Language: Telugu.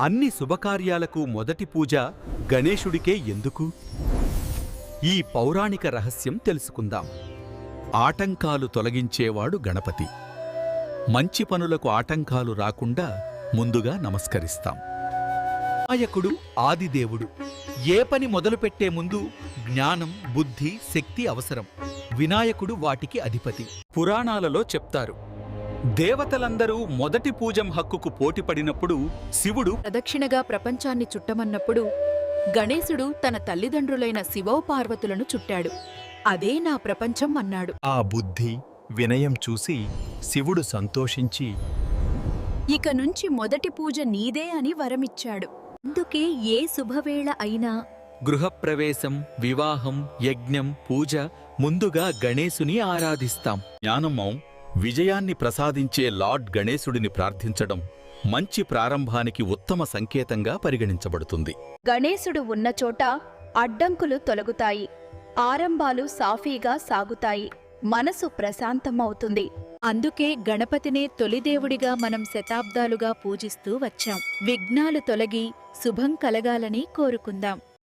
అన్ని శుభకార్యాలకు మొదటి పూజ గణేశుడికే ఎందుకు? ఈ పౌరాణిక రహస్యం తెలుసుకుందాం. ఆటంకాలు తొలగించేవాడు గణపతి. మంచి పనులకు ఆటంకాలు రాకుండా ముందుగా నమస్కరిస్తాం. నాయకుడు ఆదిదేవుడు. ఏ పని మొదలుపెట్టే ముందు జ్ఞానం బుద్ధి శక్తి అవసరం. వినాయకుడు వాటికి అధిపతి. పురాణాలలో చెప్తారు దేవతలందరూ మొదటి పూజం హక్కుకు పోటీపడినప్పుడు శివుడు ప్రదక్షిణగా ప్రపంచాన్ని చుట్టమన్నప్పుడు గణేశుడు తన తల్లిదండ్రులైన శివోపార్వతులను చుట్టాడు. అదే నా ప్రపంచం అన్నాడు. ఆ బుద్ధి వినయం చూసి శివుడు సంతోషించి ఇక నుంచి మొదటి పూజ నీదే అని వరమిచ్చాడు. అందుకే ఏ శుభవేళ అయినా గృహప్రవేశం వివాహం యజ్ఞం పూజ ముందుగా గణేశుని ఆరాధిస్తాం. జ్ఞానమౌ విజయాన్ని ప్రసాదించే లార్డ్ గణేశుడిని ప్రార్థించడం మంచి ప్రారంభానికి ఉత్తమ సంకేతంగా పరిగణించబడుతుంది. గణేశుడు ఉన్న చోట అడ్డంకులు తొలగుతాయి ఆరంభాలు సాఫీగా సాగుతాయి మనసు ప్రశాంతమవుతుంది. అందుకే గణపతినే తొలిదేవుడిగా మనం శతాబ్దాలుగా పూజిస్తూ వచ్చాం. విఘ్నాలు తొలగి శుభం కలగాలని కోరుకుందాం.